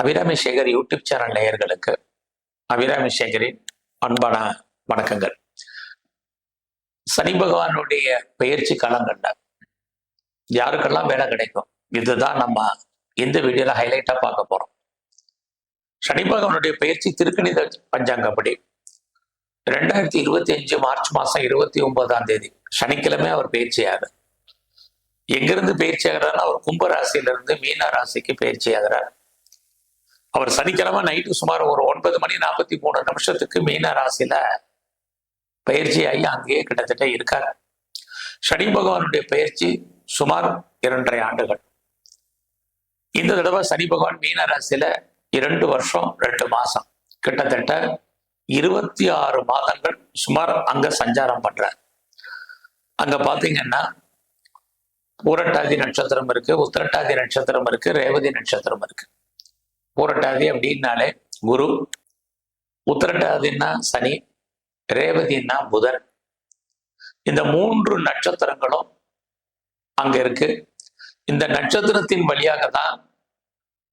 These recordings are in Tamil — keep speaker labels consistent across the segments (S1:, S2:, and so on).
S1: அபிராமி சேகர் யூடியூப் சேனல் நேயர்களுக்கு அபிராமி சேகரின் அன்பான வணக்கங்கள். சனி பகவானுடைய பயிற்சி காலங்கள்ல யாருக்கெல்லாம் வேலை கிடைக்கும்? இதுதான் நம்ம இந்த வீடியோல ஹைலைட்டா பார்க்க போறோம். சனி பகவானுடைய பயிற்சி திருக்கணித பஞ்சாங்கப்படி ரெண்டாயிரத்தி இருபத்தி அஞ்சு மார்ச் மாசம் இருபத்தி ஒன்பதாம் தேதி சனிக்கிழமை அவர் பயிற்சியாகுது. எங்கிருந்து பயிற்சி ஆகிறார் அவர் கும்ப ராசியிலிருந்து மீன ராசிக்கு பயிற்சி ஆகிறார் அவர் சனிக்கிழமை நைட்டு சுமார் ஒரு ஒன்பது மணி நாற்பத்தி மூணு நிமிஷத்துக்கு மீன ராசியில பயிற்சி ஆகி அங்கேயே கிட்டத்தட்ட இருக்கார். சனி பகவானுடைய பயிற்சி சுமார் இரண்டரை ஆண்டுகள். இந்த தடவை சனி பகவான் மீன ராசியில இரண்டு வருஷம் ரெண்டு மாசம். கிட்டத்தட்ட இருபத்தி ஆறு மாதங்கள் சுமார் அங்க சஞ்சாரம் பண்றார். அங்க பாத்தீங்கன்னா பூரட்டாதி நட்சத்திரம் இருக்கு உத்திரட்டாதி நட்சத்திரம் இருக்கு ரேவதி நட்சத்திரம் இருக்கு. பூரட்டாதி அப்படின்னாலே குரு உத்திரட்டாதின்னா சனி ரேவதின்னா புதன். இந்த மூன்று நட்சத்திரங்களும் அங்க இருக்கு. இந்த நட்சத்திரத்தின் வழியாக தான்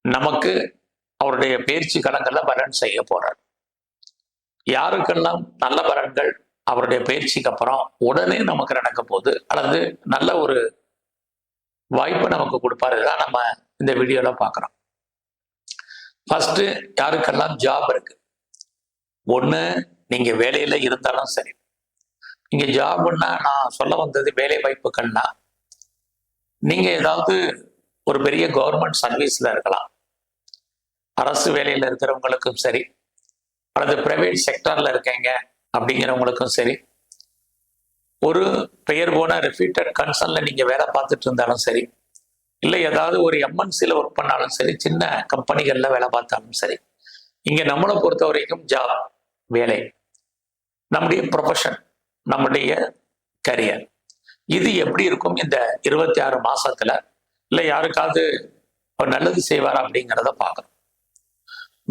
S1: நமக்கு அவருடைய பயிற்சி களங்கள்ல பலன் செய்ய போறார். யாருக்கெல்லாம் நல்ல பலன்கள் அவருடைய பயிற்சிக்கு அப்புறம் உடனே நமக்கு நடக்க போகுது அல்லது நல்ல ஒரு வாய்ப்பை நமக்கு கொடுப்பாரு தான் நம்ம இந்த வீடியோல பார்க்குறோம். ஃபர்ஸ்ட் யாருக்கெல்லாம் ஜாப் இருக்கு? ஒன்று நீங்க வேலையில இருந்தாலும் சரி. நீங்க ஜாப்னா நான் சொல்ல வந்தது வேலை வாய்ப்புகள்னா நீங்க ஏதாவது ஒரு பெரிய கவர்மெண்ட் சர்வீஸ்ல இருக்கலாம். அரசு வேலையில இருக்கிறவங்களுக்கும் சரி அல்லது பிரைவேட் செக்டர்ல இருக்கீங்க அப்படிங்கிறவங்களுக்கும் சரி ஒரு பெயர் போன ரிப்பீட்டட் கன்சர்ன்ல நீங்க வேலை பார்த்துட்டு இருந்தாலும் சரி இல்லை ஏதாவது ஒரு எம்என்சியில் ஒர்க் பண்ணாலும் சரி சின்ன கம்பெனிகளில் வேலை பார்த்தாலும் சரி இங்க நம்மளை பொறுத்த வரைக்கும் ஜாப் வேலை நம்முடைய ப்ரொஃபஷன் நம்முடைய கரியர் இது எப்படி இருக்கும் இந்த இருபத்தி ஆறு மாசத்துல? இல்லை யாருக்காவது அவர் நல்லது செய்வார் அப்படிங்கிறத பார்க்கணும்.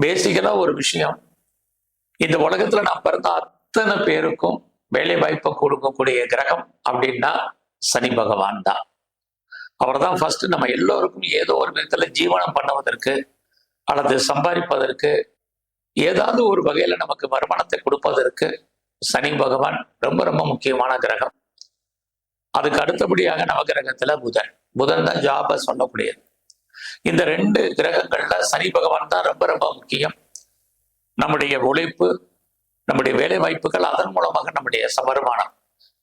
S1: பேசிக்கலா ஒரு விஷயம் இந்த உலகத்துல நான் பிறந்த அத்தனை பேருக்கும் வேலை வாய்ப்பை கொடுக்கக்கூடிய கிரகம் அப்படின்னா சனி பகவான் தான். அவர் தான் ஃபர்ஸ்ட் நம்ம எல்லோருக்கும் ஏதோ ஒரு விதத்துல ஜீவனம் பண்ணுவதற்கு அல்லது சம்பாதிப்பதற்கு ஏதாவது ஒரு வகையில நமக்கு வருமானத்தை கொடுப்பதற்கு சனி பகவான் ரொம்ப ரொம்ப முக்கியமான கிரகம். அதுக்கு அடுத்தபடியாக நவகிரகத்துல புதன். புதன் தான் ஜாபை சொல்லக்கூடியது. இந்த ரெண்டு கிரகங்கள்ல சனி பகவான் தான் ரொம்ப ரொம்ப முக்கியம். நம்முடைய உழைப்பு நம்முடைய வேலை வாய்ப்புகள் அதன் மூலமாக நம்முடைய வருமானம்.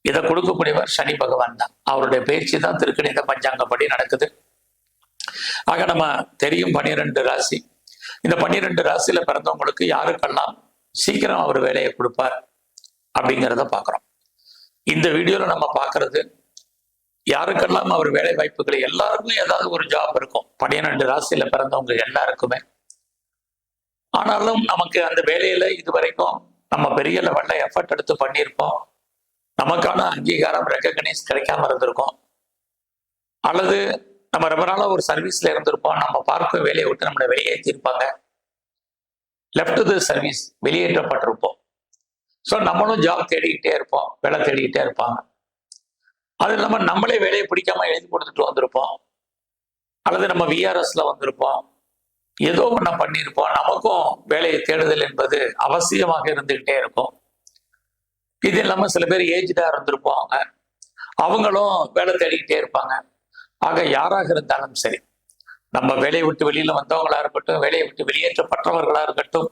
S1: இதை கொடுக்கக்கூடியவர் சனி பகவான் தான். அவருடைய பயிற்சி தான் திருக்கணித பஞ்சாங்கப்படி நடக்குது. ஆக நம்ம தெரியும் பன்னிரெண்டு ராசி. இந்த பன்னிரெண்டு ராசியில பிறந்தவங்களுக்கு யாருக்கெல்லாம் சீக்கிரம் அவர் வேலையை கொடுப்பார் அப்படிங்கிறத பார்க்குறோம். இந்த வீடியோவில் நம்ம பார்க்கறது யாருக்கெல்லாம் அவர் வேலை வாய்ப்புகள் எல்லாருக்கும் ஏதாவது ஒரு ஜாப் இருக்கும். பன்னிரெண்டு ராசியில பிறந்தவங்க எல்லாருக்குமே. ஆனாலும் நமக்கு அந்த வேலையில இது வரைக்கும் நம்ம பெரிய லெவலில் எஃபர்ட் எடுத்து பண்ணியிருப்போம். நமக்கான அங்கீகாரம் ரெக்கக்னைஸ் கிடைக்காம இருந்திருக்கும். அல்லது நம்ம ரொம்ப நாளாக ஒரு சர்வீஸ்ல இருந்திருப்போம். நம்ம பார்க்கும் வேலையை விட்டு நம்மளை வெளியேற்றிருப்பாங்க லெஃப்ட் த சர்வீஸ் வெளியேற்றப்பட்டிருப்போம். ஸோ நம்மளும் ஜாப் தேடிக்கிட்டே இருப்போம். வேலை தேடிக்கிட்டே இருப்பாங்க. அது இல்லாமல் நம்மளே வேலையை பிடிக்காம எழுதி கொடுத்துட்டு வந்திருப்போம். அல்லது நம்ம விஆர்எஸ்ல வந்திருப்போம். ஏதோ ஒன்று பண்ணியிருப்போம். நமக்கும் வேலையை தேடுதல் என்பது அவசியமாக இருந்துகிட்டே இருக்கும். இது இல்லாமல் சில பேர் ஏஜ்டா இருந்திருப்பாங்க. அவங்களும் வேலை தேடிக்கிட்டே இருப்பாங்க. ஆக யாராக இருந்தாலும் சரி நம்ம வேலையை விட்டு வெளியில வந்தவங்களா இருக்கட்டும் வேலையை விட்டு வெளியேற்றப்பட்டவர்களா இருக்கட்டும்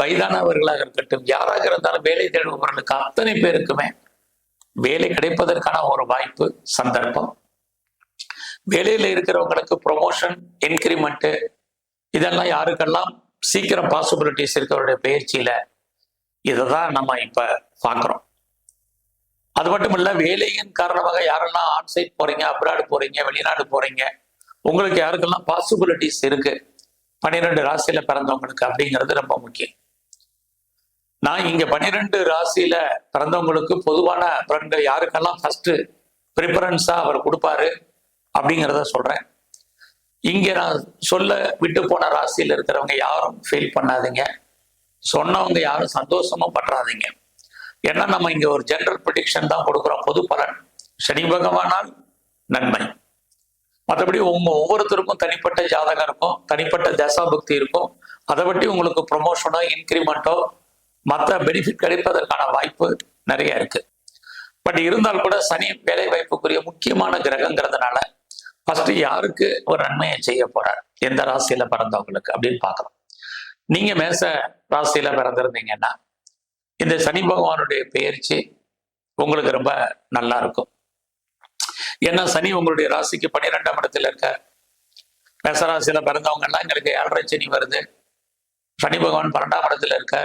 S1: வயதானவர்களாக இருக்கட்டும் யாராக இருந்தாலும் வேலை தேடுபவர்களுக்கு அத்தனை பேருக்குமே வேலை கிடைப்பதற்கான ஒரு வாய்ப்பு சந்தர்ப்பம். வேலையில இருக்கிறவங்களுக்கு ப்ரொமோஷன் இன்கிரிமெண்ட் இதெல்லாம் யாருக்கெல்லாம் சீக்கிரம் பாசிபிலிட்டிஸ் இருக்கிறவருடைய பயிற்சியில இதை தான் நம்ம இப்ப பார்க்குறோம். அது மட்டும் இல்லை வேலையின் காரணமாக யாரெல்லாம் ஆன்சைட் போறீங்க அப்ராடு போறீங்க வெளிநாடு போறீங்க உங்களுக்கு யாருக்கெல்லாம் பாசிபிலிட்டிஸ் இருக்கு? பன்னிரெண்டு ராசியில பிறந்தவங்களுக்கு அப்படிங்கிறது ரொம்ப முக்கியம். நான் இங்க பன்னிரெண்டு ராசியில பிறந்தவங்களுக்கு பொதுவான பலன்கள் யாருக்கெல்லாம் ஃபர்ஸ்ட் ப்ரிஃபரன்ஸா அவர் கொடுப்பாரு அப்படிங்கிறத சொல்றேன். இங்க நான் சொல்ல விட்டு போன ராசியில இருக்கிறவங்க யாரும் ஃபீல் பண்ணாதீங்க. சொன்னவங்க யாரும் சந்தோஷமும் பண்றாதீங்க ஏன்னா நம்ம இங்க ஒரு ஜென்ரல் ப்ரிடிக்ஷன் தான் கொடுக்குறோம். பொது பலன். சனி பகவானால் நன்மை. மற்றபடி உங்க ஒவ்வொருத்தருக்கும் தனிப்பட்ட ஜாதகம் இருக்கும். தனிப்பட்ட தசாபக்தி இருக்கும். அதை பற்றி உங்களுக்கு ப்ரொமோஷனோ இன்க்ரிமெண்ட்டோ மற்ற பெனிஃபிட் கிடைப்பதற்கான வாய்ப்பு நிறைய இருக்கு. பட் இருந்தால் கூட சனி வேலை வாய்ப்புக்குரிய முக்கியமான கிரகங்கிறதுனால ஃபர்ஸ்ட் யாருக்கு ஒரு நன்மையை செய்ய போறார்? எந்த ராசியில பிறந்தவங்களுக்கு அப்படின்னு பார்க்கலாம். நீங்க மேச ராசியில பிறந்திருந்தீங்கன்னா இந்த சனி பகவானுடைய பெயர்ச்சி உங்களுக்கு ரொம்ப நல்லா இருக்கும். ஏன்னா சனி உங்களுடைய ராசிக்கு பன்னிரெண்டாம் இடத்துல இருக்க. மேசராசியில பிறந்தவங்க எல்லாம் எங்களுக்கு ஏழரை சனி வருது. சனி பகவான் பன்னெண்டாம் இடத்துல இருக்க.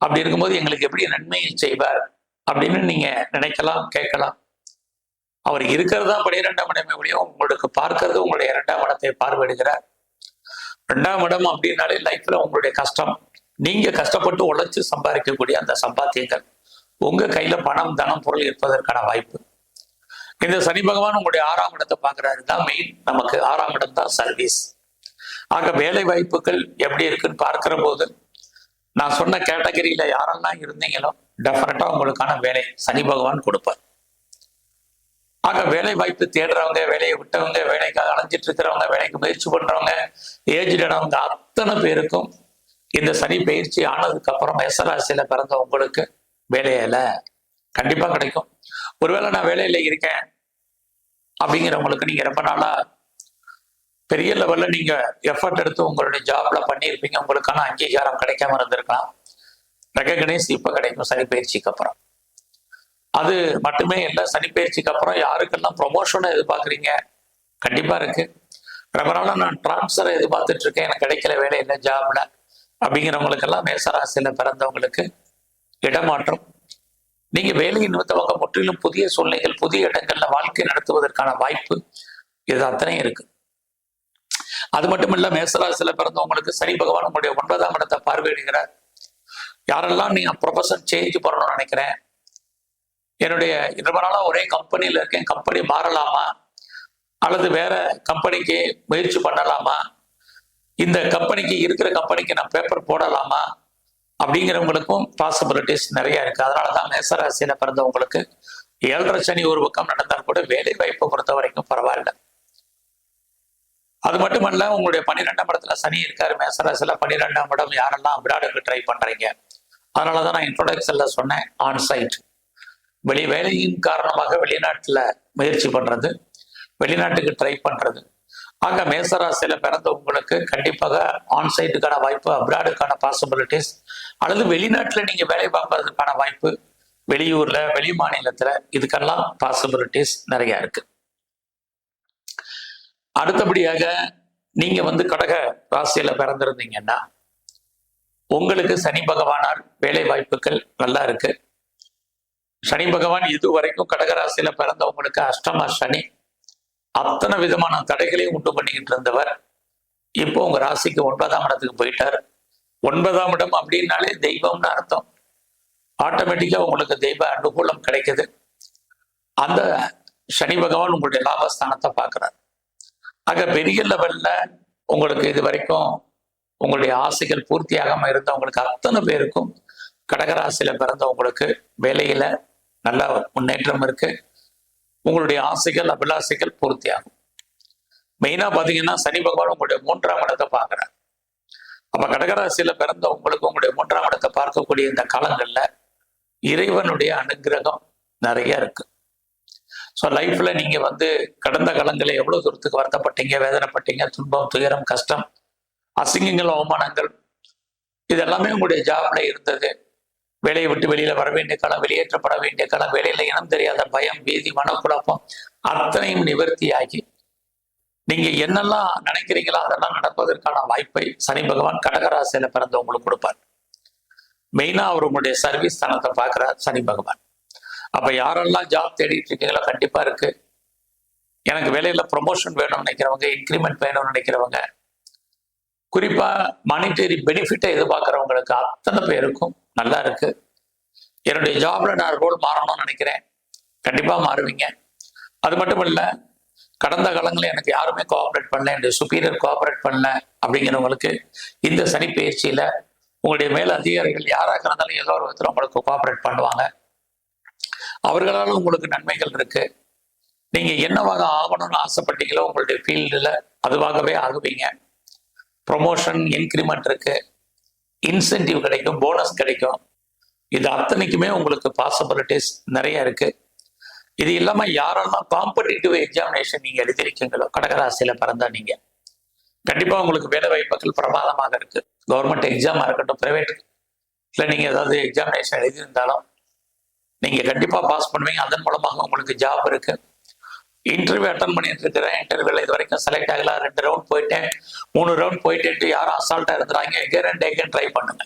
S1: அப்படி இருக்கும்போது எங்களுக்கு எப்படி நன்மையை செய்வார் அப்படின்னு நீங்க நினைக்கலாம் கேட்கலாம். அவர் இருக்கிறது தான் பனிரெண்டாம் இடமே முடியும் உங்களுக்கு பார்க்கறது உங்களுடைய இரண்டாம் இடத்தை பார்வையிடுகிறார். ரெண்டாம் இடம் அப்படின்னாலே லைஃப்ல உங்களுடைய கஷ்டம். நீங்க கஷ்டப்பட்டு உழைச்சு சம்பாதிக்கக்கூடிய அந்த சம்பாத்தியங்கள் உங்க கையில பணம் தனம் பொருள் இருப்பதற்கான வாய்ப்பு. இந்த சனி பகவான் உங்களுடைய ஆறாம் இடத்தை பாக்குறாரு தான் மெயின் நமக்கு ஆறாம் இடம் தான் சர்வீஸ் ஆக வேலை வாய்ப்புகள் எப்படி இருக்குன்னு பார்க்கிற போது நான் சொன்ன கேட்டகரியில யாரெல்லாம் இருந்தீங்களோ டெஃபினட்டா உங்களுக்கான வேலை சனி பகவான் கொடுப்பார். ஆக வேலை வாய்ப்பு தேடுறவங்க வேலையை விட்டவங்க வேலைக்காக அலைஞ்சிட்டு இருக்கிறவங்க வேலைக்கு முயற்சி பண்றவங்க ஏஜ்டானவங்க அத்தனை பேருக்கும் இந்த சனி பயிற்சி ஆனதுக்கு அப்புறம் மேசராசியில பிறந்த உங்களுக்கு வேலையில கண்டிப்பா கிடைக்கும். ஒருவேளை நான் வேலையில இருக்கேன் அப்படிங்கிறவங்களுக்கு நீங்க ரொம்ப நாளா பெரிய லெவல்ல நீங்க எஃபர்ட் எடுத்து உங்களுடைய ஜாப்ல பண்ணியிருப்பீங்க. உங்களுக்கான அங்கீகாரம் கிடைக்காம இருந்திருக்கலாம். ரெகனைஸ் இப்ப கிடைக்கும் சனி பயிற்சிக்கு அப்புறம். அது மட்டுமே இல்லை சனி பயிற்சிக்கு அப்புறம் யாருக்கெல்லாம் ப்ரொமோஷனை எதிர்பார்க்குறீங்க? கண்டிப்பா இருக்கு. ரொம்ப நாளா நான் டிரான்ஸ்ஃபரை எதிர்பார்த்துட்டு இருக்கேன். எனக்கு கிடைக்கல வேலை இல்லை ஜாப்ல அப்படிங்கிறவங்களுக்கெல்லாம் மேசராசியில பிறந்தவங்களுக்கு இடமாற்றம். நீங்க வேலை நிமித்தமாக முற்றிலும் புதிய சூழ்நிலைகள் புதிய இடங்கள்ல வாழ்க்கை நடத்துவதற்கான வாய்ப்பு இது அத்தனையும் இருக்கு. அது மட்டும் இல்ல மேசராசியில பிறந்தவங்களுக்கு சனி பகவான் உங்களுடைய ஒன்பதாம் இடத்தை பார்வையிடுகிறார். யாரெல்லாம் நீங்க ப்ரொஃபஷன் சேஞ்ச் பண்ணணும்னு நினைக்கிறேன் என்னுடைய ரொம்ப நாளா ஒரே கம்பெனியில இருக்கேன் கம்பெனி மாறலாமா? அல்லது வேற கம்பெனிக்கு முயற்சி பண்ணலாமா? இந்த கம்பெனிக்கு இருக்கிற கம்பெனிக்கு நான் பேப்பர் போடலாமா? அப்படிங்கிறவங்களுக்கும் பாசிபிலிட்டிஸ் நிறைய இருக்கு. அதனால தான் மேசராசியில பிறந்தவங்களுக்கு ஏழரை சனி ஒரு பக்கம் நடந்தால் கூட வேலை வாய்ப்பை பொறுத்த வரைக்கும் பரவாயில்ல. அது மட்டுமல்ல உங்களுடைய பன்னிரெண்டாம் இடத்துல சனி இருக்காரு மேசராசியில பன்னிரெண்டாம் இடம் யாரெல்லாம் அப்ராடுக்கு ட்ரை பண்றீங்க? அதனாலதான் நான் இன்ட்ரோடக்ஷன்ல சொன்னேன் ஆன் சைட் வெளி வேலையின் காரணமாக வெளிநாட்டுல முயற்சி பண்றது வெளிநாட்டுக்கு ட்ரை பண்றது. ஆக மேசராசியில பிறந்த உங்களுக்கு கண்டிப்பாக ஆன் சைட்டுக்கான வாய்ப்பு அப்ராடுக்கான பாசிபிலிட்டிஸ் அல்லது வெளிநாட்டுல நீங்க வேலை பார்ப்பதற்கான வாய்ப்பு வெளியூர்ல வெளி மாநிலத்துல இதுக்கெல்லாம் பாசிபிலிட்டிஸ் நிறைய இருக்கு. அடுத்தபடியாக நீங்க வந்து கடக ராசியில பிறந்திருந்தீங்கன்னா உங்களுக்கு சனி பகவானால் வேலை வாய்ப்புகள் நல்லா இருக்கு. சனி பகவான் இதுவரைக்கும் கடகராசியில பிறந்தவங்களுக்கு அஷ்டம சனி அத்தனை விதமான தடைகளையும் உண்டு பண்ணிக்கிட்டு இருந்தவர். இப்போ உங்க ராசிக்கு ஒன்பதாம் இடத்துக்கு போயிட்டார். ஒன்பதாம் இடம் அப்படின்னாலே தெய்வம்னு அர்த்தம். ஆட்டோமேட்டிக்கா உங்களுக்கு தெய்வ அனுகூலம் கிடைக்குது. அந்த சனி பகவான் உங்களுடைய லாபஸ்தானத்தை பார்க்கிறார். ஆக பெரிய லெவல்ல உங்களுக்கு இது வரைக்கும் உங்களுடைய ஆசைகள் பூர்த்தியாகாமல் இருந்தவங்களுக்கு அத்தனை பேருக்கும் கடகராசியில பிறந்தவங்களுக்கு வேலையில நல்ல முன்னேற்றம் இருக்கு. உங்களுடைய ஆசைகள் அபிலாசைகள் பூர்த்தியாகும். மெயினாக பார்த்தீங்கன்னா சனி பகவான் உங்களுடைய மூன்றாம் இடத்தை பார்க்குறாரு. அப்போ கடகராசியில் பிறந்த உங்களுக்கு உங்களுடைய மூன்றாம் இடத்தை பார்க்கக்கூடிய இந்த காலங்களில் இறைவனுடைய அனுகிரகம் நிறைய இருக்கு. ஸோ லைஃப்பில் நீங்கள் வந்து கடந்த காலங்களில் எவ்வளோ தூரத்துக்கு வருத்தப்பட்டீங்க வேதனைப்பட்டீங்க துன்பம் துயரம் கஷ்டம் அசிங்கங்கள் அவமானங்கள் இது எல்லாமே உங்களுடைய ஜாப்ல இருந்தது. வேலையை விட்டு வெளியில வர வேண்டிய காலம் வெளியேற்றப்பட வேண்டிய காலம் வேலையில இனம் தெரியாத பயம் பீதி மனக்குழப்பம் அத்தனையும் நிவர்த்தியாகி. நீங்க என்னெல்லாம் நினைக்கிறீங்களோ அதெல்லாம் நடப்பதற்கான வாய்ப்பை சனி பகவான் கடகராசியில பிறந்தவங்களுக்கு கொடுப்பார். மெயினா அவர் உங்களுடைய சர்வீஸ் தனத்தை பார்க்கிறார் சனி பகவான். அப்ப யாரெல்லாம் ஜாப் தேடிட்டு இருக்கீங்களோ கண்டிப்பா இருக்கு. எனக்கு வேலையில ப்ரொமோஷன் வேணும்னு நினைக்கிறவங்க இன்க்ரிமெண்ட் வேணும்னு நினைக்கிறவங்க குறிப்பா மானிட்டரி பெனிஃபிட்டை எதிர்பார்க்குறவங்களுக்கு அத்தனை பேருக்கும் நல்லா இருக்கு. என்னுடைய ஜாப்ல நான் ரோல் மாறணும்னு நினைக்கிறேன். கண்டிப்பா மாறுவீங்க. அது மட்டும் இல்லை கடந்த காலங்களில் எனக்கு யாருமே கோஆப்ரேட் பண்ணல என்னுடைய சுப்பீரியர் கோஆப்ரேட் பண்ணல அப்படிங்கிறவங்களுக்கு இந்த சனி பயிற்சியில உங்களுடைய மேல் அதிகாரிகள் யாராக இருந்தாலும் ஏதோ ஒரு விதத்தில் உங்களுக்கு கோஆப்ரேட் பண்ணுவாங்க. அவர்களால் உங்களுக்கு நன்மைகள் இருக்கு. நீங்க என்னவாக ஆகணும்னு ஆசைப்பட்டீங்களோ உங்களுடைய ஃபீல்டில் அதுவாகவே ஆகுவீங்க. ப்ரொமோஷன் இன்க்ரிமெண்ட் இருக்கு. இன்சென்டிவ் கிடைக்கும் போனஸ் கிடைக்கும். இது அத்தனைக்குமே உங்களுக்கு பாசிபிலிட்டிஸ் நிறைய இருக்கு. இது இல்லாம யாரெல்லாம் காம்படிட்டிவ் எக்ஸாமினேஷன் நீங்க எழுதிருக்கீங்களோ கடகராசியில பிறந்தா நீங்க கண்டிப்பா உங்களுக்கு வேலை வாய்ப்புகள் பிரமாதமாக இருக்கு. கவர்மெண்ட் எக்ஸாமா இருக்கட்டும் பிரைவேட் இல்லை நீங்க ஏதாவது எக்ஸாமினேஷன் எழுதியிருந்தாலும் நீங்க கண்டிப்பா பாஸ் பண்ணுவீங்க. அதன் மூலமாக உங்களுக்கு ஜாப் இருக்கு. இன்டர்வியூ அட்டன் பண்ணிட்டு இருக்கிறேன். இன்டர்வியூல இது வரைக்கும் செலக்ட் ஆகல. ரெண்டு ரவுண்ட் போயிட்டேன். மூணு ரவுண்ட் போயிட்டு யாரும் அசால்ட்டா இருந்துறாங்க. எகேன் அண்ட் எகேன் ட்ரை பண்ணுங்க.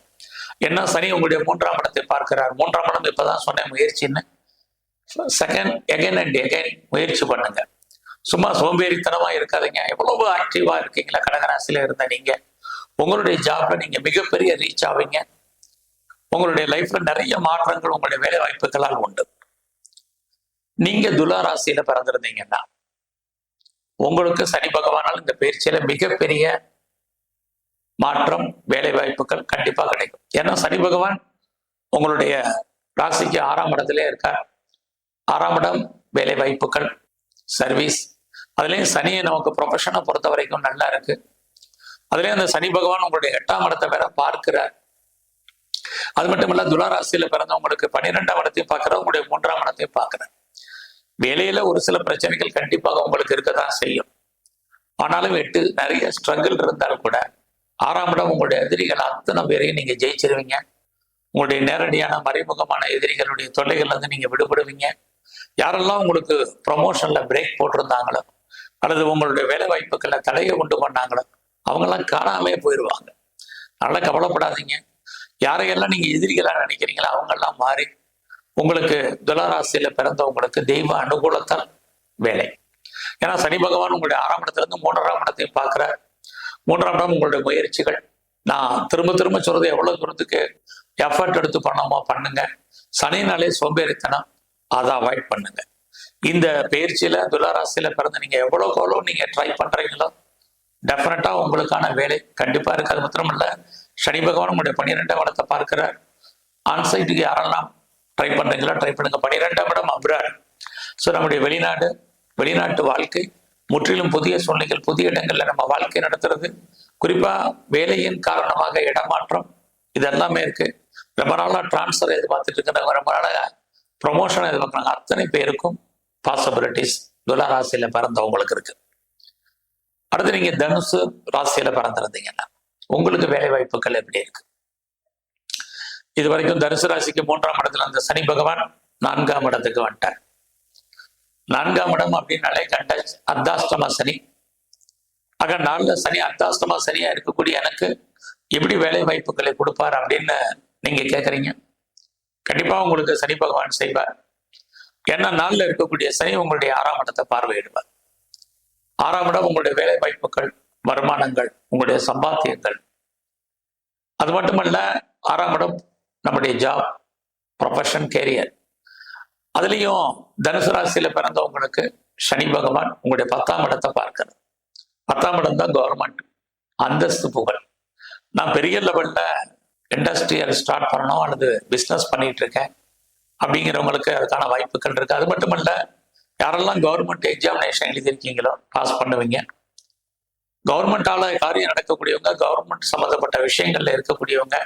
S1: என்ன சனி உங்களுடைய மூன்றாம் இடத்தை பார்க்கிறார்? மூன்றாம் இடம் இப்பதான் சொன்னேன் முயற்சின்னு. செகண்ட் எகைன் அண்ட் எகைன் முயற்சி பண்ணுங்க. சும்மா சோம்பேறித்தனமா இருக்காதீங்க. எவ்வளவு ஆக்டிவா இருக்கீங்களா? கடகராசியில இருந்த நீங்க. உங்களுடைய ஜாப்ல நீங்க மிகப்பெரிய ரீச் ஆவீங்க. உங்களுடைய லைஃப்ல நிறைய மாற்றங்கள் உங்களுடைய வேலை வாய்ப்புகளால் உண்டு. நீங்க துலா ராசியில பிறந்திருந்தீங்கன்னா உங்களுக்கு சனி பகவானால் இந்த பயிற்சியில மிகப்பெரிய மாற்றம் வேலை வாய்ப்புகள் கண்டிப்பா கிடைக்கும். ஏன்னா சனி பகவான் உங்களுடைய ராசிக்கு ஆறாம் இடத்திலே இருக்கார். ஆறாம் இடம் வேலை வாய்ப்புகள் சர்வீஸ் அதுலேயும் சனியை நமக்கு ப்ரொஃபஷனை பொறுத்த வரைக்கும் நல்லா இருக்கு. அதுலேயும் அந்த சனி பகவான் உங்களுடைய எட்டாம் இடத்தை வேற பார்க்கிறார். அது மட்டும் இல்ல துளாராசியில பிறந்தவங்களுக்கு பன்னிரெண்டாம் இடத்தையும் பார்க்கிறார் உங்களுடைய மூன்றாம் இடத்தையும் பார்க்கிறார். வேலையில ஒரு சில பிரச்சனைகள் கண்டிப்பாக உங்களுக்கு இருக்கதான் செய்யும். ஆனாலும் எட்டு நிறைய ஸ்ட்ரகிள் இருந்தாலும் கூட ஆறாம் இடம் உங்களுடைய எதிரிகள் அத்தனை பேரையும் நீங்க ஜெயிச்சிருவீங்க. உங்களுடைய நேரடியான மறைமுகமான எதிரிகளுடைய தொல்லைகள்ல இருந்து நீங்க விடுபடுவீங்க. யாரெல்லாம் உங்களுக்கு ப்ரொமோஷன்ல பிரேக் போட்டிருந்தாங்களோ அல்லது உங்களுடைய வேலை வாய்ப்புகளை தடையை உண்டு பண்ணாங்களோ அவங்கெல்லாம் காணாமே போயிடுவாங்க நல்லா கவலைப்படாதீங்க. யாரையெல்லாம் நீங்க எதிரிகளா நினைக்கிறீங்களோ அவங்கெல்லாம் மாறி உங்களுக்கு துளராசியில பிறந்தவங்களுக்கு தெய்வ அனுகூலத்தால் வேலை. ஏன்னா சனி பகவான் உங்களுடைய ஆறாம் இடத்துலேருந்து மூன்றாம் இடத்தையும் பார்க்குற மூன்றாம் இடம் உங்களுடைய முயற்சிகள். நான் திரும்ப திரும்ப சொல்றது எவ்வளோ தூரத்துக்கு எஃபர்ட் எடுத்து பண்ணமோ பண்ணுங்க. சனினாலே சோம்பேறித்தனம். அதை அவாய்ட் பண்ணுங்க. இந்த பயிற்சியில துளாராசியில பிறந்து நீங்க எவ்வளோ எவ்வளோ நீங்க ட்ரை பண்றீங்களோ டெஃபினட்டா உங்களுக்கான வேலை கண்டிப்பா இருக்கு. அது மாத்திரம் இல்லை சனி பகவான் உங்களுடைய பன்னிரெண்டாம் இடத்தை பார்க்கிறார். ஆன்சைட்டுக்கு யாரெல்லாம் ட்ரை பண்ணுறீங்களா ட்ரை பண்ணுங்க. பன்னிரெண்டாம் இடம் அப்ராட். ஸோ நம்முடைய வெளிநாடு வெளிநாட்டு வாழ்க்கை முற்றிலும் புதிய சூழ்நிலைகள் புதிய இடங்கள்ல நம்ம வாழ்க்கை நடத்துறது. குறிப்பா வேலையின் காரணமாக இடமாற்றம் இதெல்லாமே இருக்கு. ரொம்ப நாளாக டிரான்ஸ்ஃபர் எதிர்பார்த்துட்டு இருக்கிறவங்க ரொம்ப நாளாக ப்ரொமோஷன் எதிர்பார்க்குறாங்க. அத்தனை பேருக்கும் பாசிபிலிட்டிஸ் துலா ராசியில பிறந்தவங்களுக்கு இருக்கு. அடுத்து நீங்க தனுசு ராசியில பிறந்திருந்தீங்கன்னா உங்களுக்கு வேலை வாய்ப்புகள் எப்படி இருக்கு? இது வரைக்கும் தனுசு ராசிக்கு மூன்றாம் இடத்துல அந்த சனி பகவான் நான்காம் இடத்துக்கு வந்துட்டார். நான்காம் இடம் அப்படின்னாலே கண்ட அர்த்தாஷ்டம சனி. ஆக நாளில் சனி அர்த்தாஷ்டம சனியா இருக்கக்கூடிய எனக்கு எப்படி வேலை வாய்ப்புகளை கொடுப்பார் அப்படின்னு நீங்க கேட்குறீங்க கண்டிப்பா உங்களுக்கு சனி பகவான் செய்வார். ஏன்னா நாளில் இருக்கக்கூடிய சனி உங்களுடைய ஆறாம் இடத்தை பார்வையிடுவார். ஆறாம் இடம் உங்களுடைய வேலை வாய்ப்புகள் வருமானங்கள் உங்களுடைய சம்பாத்தியங்கள். அது மட்டுமல்ல ஆறாம் இடம் நம்முடைய ஜாப் ப்ரொஃபஷன் கேரியர் அதுலேயும் தனுசு ராசியில் பிறந்தவங்களுக்கு சனி பகவான் உங்களுடைய பத்தாம் இடத்தை பார்க்கறது பத்தாம் இடம் தான் கவர்மெண்ட் அந்தஸ்து புகழ். நான் பெரிய லெவலில் இண்டஸ்ட்ரியல் ஸ்டார்ட் பண்ணணும் அல்லது பிஸ்னஸ் பண்ணிட்டு இருக்கேன் அப்படிங்கிறவங்களுக்கு அதுக்கான வாய்ப்புகள் இருக்கு. அது மட்டும் இல்லை யாரெல்லாம் கவர்மெண்ட் எக்ஸாமினேஷன் எழுதியிருக்கீங்களோ பாஸ் பண்ணுவீங்க. கவர்மெண்டால காரியம் நடக்கக்கூடியவங்க கவர்மெண்ட் சம்மந்தப்பட்ட விஷயங்கள்ல இருக்கக்கூடியவங்க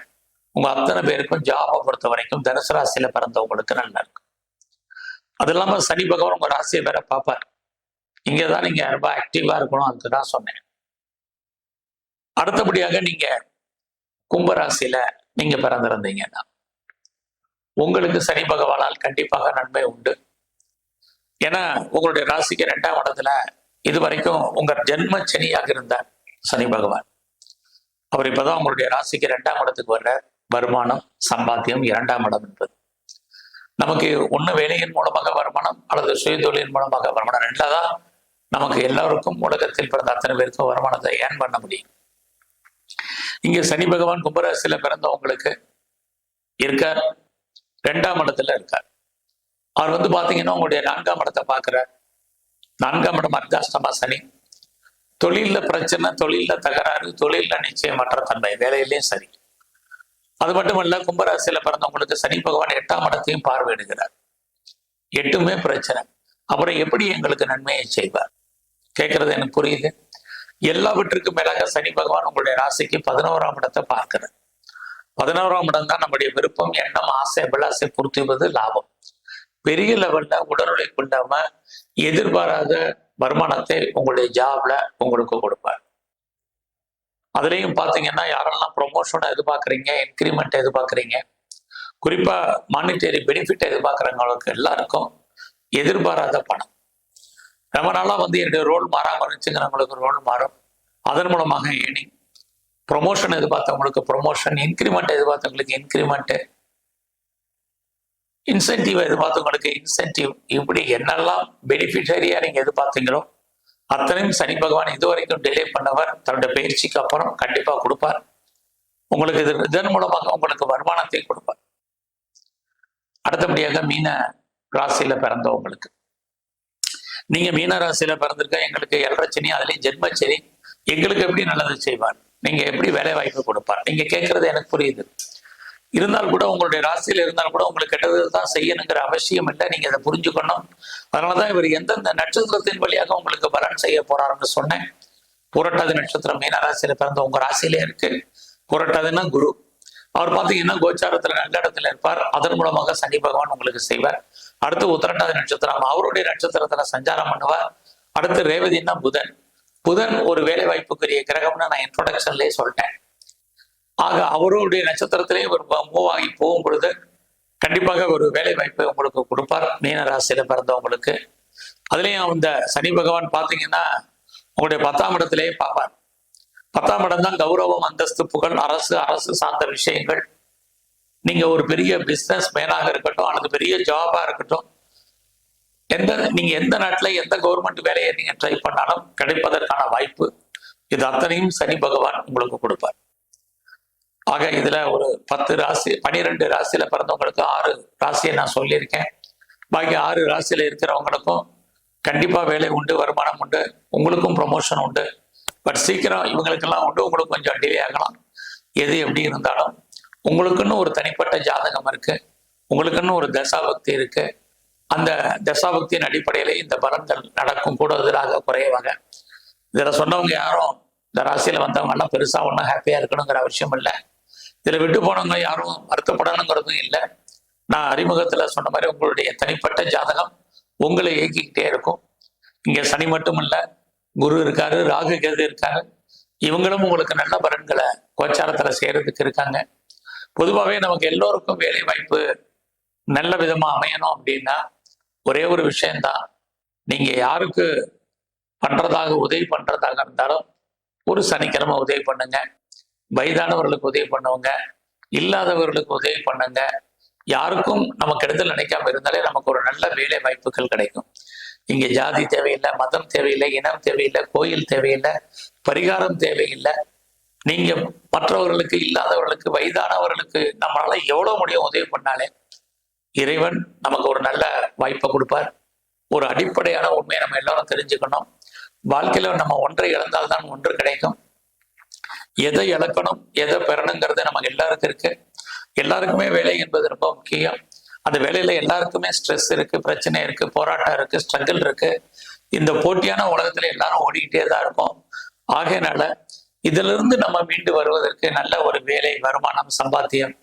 S1: உங்க அத்தனை பேருக்கும் ஜாபை பொறுத்த வரைக்கும் தனுசு ராசியில பிறந்தவங்களுக்கு நல்லா இருக்கும் அது இல்லாம சனி பகவான் உங்க ராசியை வேற பார்ப்பார். இங்கதான் நீங்க ரொம்ப ஆக்டிவா இருக்கணும் அதுக்கு தான் சொன்னேன். அடுத்தபடியாக நீங்க கும்பராசியில நீங்க பிறந்திருந்தீங்கன்னா உங்களுக்கு சனி பகவானால் கண்டிப்பாக நன்மை உண்டு. ஏன்னா உங்களுடைய ராசிக்கு ரெண்டாம் இடத்துல இது வரைக்கும் உங்க ஜென்ம சனியாக இருந்தார் சனி பகவான். அவர் இப்பதான் உங்களுடைய ராசிக்கு ரெண்டாம் இடத்துக்கு வர்றார். வருமானம் சம்பாத்தியம் இரண்டாம் இடம் என்பது. நமக்கு ஒன்று வேலையின் மூலமாக வருமானம் அல்லது சுயதொழிலின் மூலமாக வருமானம் ரெண்டாதான் நமக்கு எல்லாருக்கும் உலகத்தில் பிறந்த அத்தனை பேருக்கும் வருமானத்தை ஏன் பண்ண முடியும். இங்க சனி பகவான் கும்பராசியில பிறந்தவங்களுக்கு இருக்கார். ரெண்டாம் இடத்துல இருக்கார். அவர் வந்து பார்த்தீங்கன்னா உங்களுடைய நான்காம் இடத்தை பார்க்குறார் நான்காம் இடம் அர்த்தாஷ்டமா சனி. தொழில்ல பிரச்சனை தொழில்ல தகராறு தொழிலில் நிச்சயமற்ற தன்மை வேலையிலையும் சரி. அது மட்டுமல்ல கும்பராசியில பிறந்தவங்களுக்கு சனி பகவான் எட்டாம் இடத்தையும் பார்வையிடுகிறார். எட்டுமே பிரச்சனை. அப்புறம் எப்படி எங்களுக்கு நன்மையை செய்வார்? கேட்கறது எனக்கு புரியுது. எல்லாவற்றுக்கும் மேலாக சனி பகவான் உங்களுடைய ராசிக்கு பதினோராம் இடத்தை பார்க்கிறார். பதினோராம் இடம் தான் நம்முடைய விருப்பம் எண்ணம் ஆசை அபிலாசை பூர்த்திவது லாபம். பெரிய லெவல்ல உடல்நிலை கொண்டாம எதிர்பாராத வருமானத்தை உங்களுடைய ஜாப்ல உங்களுக்கு கொடுப்பார். அதுலேயும் பார்த்தீங்கன்னா யாரெல்லாம் ப்ரொமோஷனை எதிர்பார்க்குறீங்க இன்க்ரிமெண்ட் எதிர்பார்க்குறீங்க குறிப்பா மானிட்டரி பெனிஃபிட் எதிர்பார்க்குறவங்களுக்கு எல்லாருக்கும் எதிர்பாராத பணம். ரொம்ப நாளாக வந்து என்னுடைய ரோல் மாறாமல் இருந்துச்சுங்கிறவங்களுக்கு ரோல் மாறும். அதன் மூலமாக ஏனி ப்ரொமோஷன் எதிர்பார்த்தவங்களுக்கு ப்ரொமோஷன் இன்க்ரிமெண்ட் எதிர்பார்த்தவங்களுக்கு இன்க்ரிமெண்ட்டு இன்சென்டிவ் எதிர்பார்த்தவங்களுக்கு இன்சென்டிவ் இப்படி என்னெல்லாம் பெனிஃபிஷரியாக நீங்கள் எதிர்பார்த்தீங்களோ அத்தனையும் சனி பகவான் இதுவரைக்கும் டிலே பண்ணவர். தன்னுடைய பயிற்சிக்கு அப்புறம் கண்டிப்பா கொடுப்பார். உங்களுக்கு இது இதன் மூலமாக உங்களுக்கு வருமானத்தை கொடுப்பார். அடுத்தபடியாக மீன ராசியில பிறந்தவங்களுக்கு நீங்க மீன ராசியில பிறந்திருக்க எங்களுக்கு எல்ரச்சனி அதுலயும் ஜென்மச்சனி. எங்களுக்கு எப்படி நல்லது செய்வார்? நீங்க எப்படி வேலை வாய்ப்பு கொடுப்பார்? நீங்க கேட்கறது எனக்கு புரியுது. இருந்தால் கூட உங்களுடைய ராசியில் இருந்தால் கூட உங்களுக்கு கெட்டது தான் செய்யணுங்கிற அவசியம் இல்லை. நீங்க அதை புரிஞ்சுக்கணும். அதனாலதான் இவர் எந்தெந்த நட்சத்திரத்தின் வழியாக உங்களுக்கு பலன் செய்ய போறாருன்னு சொன்னேன். புரட்டாதி நட்சத்திரம் மீன ராசியில பிறந்த உங்க ராசியிலே இருக்கு. புரட்டாதின்னா குரு. அவர் பார்த்தீங்கன்னா கோச்சாரத்துல நல்ல இடத்துல இருப்பார். அதன் மூலமாக சனி பகவான் உங்களுக்கு செய்வார். அடுத்து உத்தரட்டாதி நட்சத்திரம். அவருடைய நட்சத்திரத்துல சஞ்சாரம் பண்ணுவார். அடுத்து ரேவதினா புதன். புதன் ஒரு வேலை வாய்ப்புக்குரிய கிரகம்னு நான் இன்ட்ரோடக்ஷன்லேயே சொல்லிட்டேன். ஆக அவருடைய நட்சத்திரத்திலே ஒரு மூவ் ஆகி போகும் பொழுது கண்டிப்பாக ஒரு வேலை வாய்ப்பை உங்களுக்கு கொடுப்பார். மீன ராசியில பிறந்தவங்களுக்கு. அதுலேயும் அந்த சனி பகவான் பார்த்தீங்கன்னா உங்களுடைய பத்தாம் இடத்திலேயே பார்ப்பார். பத்தாம் இடம் தான் கௌரவம் அந்தஸ்து புகழ் அரசு அரசு சார்ந்த விஷயங்கள். நீங்க ஒரு பெரிய பிஸ்னஸ் மேனாக இருக்கட்டும் அல்லது பெரிய ஜாபா இருக்கட்டும் எந்த நீங்க எந்த நாட்டுல எந்த கவர்மெண்ட் வேலையை நீங்க ட்ரை பண்ணாலும் கிடைப்பதற்கான வாய்ப்பு இது அத்தனையும் சனி பகவான் உங்களுக்கு கொடுப்பார். ஆக இதுல ஒரு பத்து ராசி பனிரெண்டு ராசியில பிறந்தவங்களுக்கு ஆறு ராசியை நான் சொல்லியிருக்கேன். பாக்கி ஆறு ராசியில இருக்கிறவங்களுக்கும் கண்டிப்பா வேலை உண்டு வருமானம் உண்டு உங்களுக்கும் ப்ரொமோஷன் உண்டு. பட் சீக்கிரம் இவங்களுக்கெல்லாம் உண்டு உங்களுக்கு கொஞ்சம் டிலே ஆகலாம். எது எப்படி இருந்தாலும் உங்களுக்குன்னு ஒரு தனிப்பட்ட ஜாதகம் இருக்கு. உங்களுக்குன்னு ஒரு தசாபக்தி இருக்கு. அந்த தசாபக்தியின் அடிப்படையில இந்த பலன்கள் நடக்கும். கூடுதலாக குறைவாக. இதில் சொன்னவங்க யாரும் இந்த ராசியில் வந்தவங்க எல்லாம் பெருசாக ஒன்றும் ஹாப்பியாக இருக்கணுங்கிற அவசியம் இல்லை. இதுல விட்டு போனவங்க யாரும் வருத்தப்படணுங்கிறதும் இல்லை. நான் அறிமுகத்துல சொன்ன மாதிரி உங்களுடைய தனிப்பட்ட ஜாதகம் உங்களை இயக்கிக்கிட்டே இருக்கும். இங்க சனி மட்டும் இல்ல குரு இருக்காரு ராகு கேது இருக்காங்க இவங்களும் உங்களுக்கு நல்ல பலன்களை கோச்சாரத்துல செய்யறதுக்கு இருக்காங்க. பொதுவாகவே நமக்கு எல்லோருக்கும் வேலை வாய்ப்பு நல்ல விதமா அமையணும் அப்படின்னா ஒரே ஒரு விஷயம்தான். நீங்க யாருக்கு பண்றதாக உதவி பண்றதாக இருந்தாலும் ஒரு சனிக்கிழமை உதவி பண்ணுங்க. வயதானவர்களுக்கு உதவி பண்ணுவங்க இல்லாதவர்களுக்கு உதவி பண்ணுங்க. யாருக்கும் நம்ம கெடுதல் நினைக்காம இருந்தாலே நமக்கு ஒரு நல்ல வேலை வாய்ப்புகள் கிடைக்கும். இங்கே ஜாதி தேவையில்லை மதம் தேவையில்லை இனம் தேவையில்லை கோயில் தேவையில்லை பரிகாரம் தேவையில்லை. நீங்க மற்றவர்களுக்கு இல்லாதவர்களுக்கு வயதானவர்களுக்கு நம்மளால எவ்வளவு முடியும் உதவி பண்ணாலே இறைவன் நமக்கு ஒரு நல்ல வாய்ப்பை கொடுப்பார். ஒரு அடிப்படையான உண்மையை நம்ம எல்லாரும் தெரிஞ்சுக்கணும். வாழ்க்கையில நம்ம ஒன்றை இழந்தால்தான் ஒன்று கிடைக்கும். எதை இழக்கணும் எதை பெறணுங்கிறது நமக்கு எல்லாருக்கும் இருக்கு. எல்லாருக்குமே வேலை என்பது ரொம்ப முக்கியம். அந்த வேலையில எல்லாருக்குமே ஸ்ட்ரெஸ் இருக்கு பிரச்சனை இருக்கு போராட்டம் இருக்கு ஸ்ட்ரகிள் இருக்கு. இந்த போட்டியான உலகத்துல எல்லாரும் ஓடிக்கிட்டே தான் இருக்கும். ஆகையினால இதுல இருந்து நம்ம மீண்டு வருவதற்கு நல்ல ஒரு வேலை வருமானம் சம்பாத்தியம்.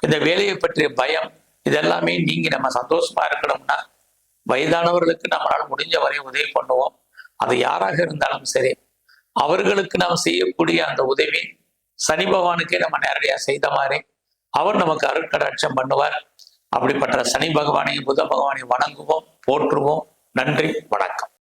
S1: இந்த வேலையை பற்றிய பயம் இதெல்லாமே நீங்கி நம்ம சந்தோஷமா இருக்கணும்னா வயதானவர்களுக்கு நம்மளால முடிஞ்ச வரையும் உதவி பண்ணுவோம். அது யாராக இருந்தாலும் சரி அவர்களுக்கு நாம் செய்யக்கூடிய அந்த உதவி சனி பகவானுக்கே நம்ம நேரடியாக செய்த மாதிரி அவர் நமக்கு அருட்கடாட்சம் பண்ணுவார். அப்படிப்பட்ட சனி பகவானையும் புத பகவானையும் வணங்குவோம் போற்றுவோம். நன்றி வணக்கம்.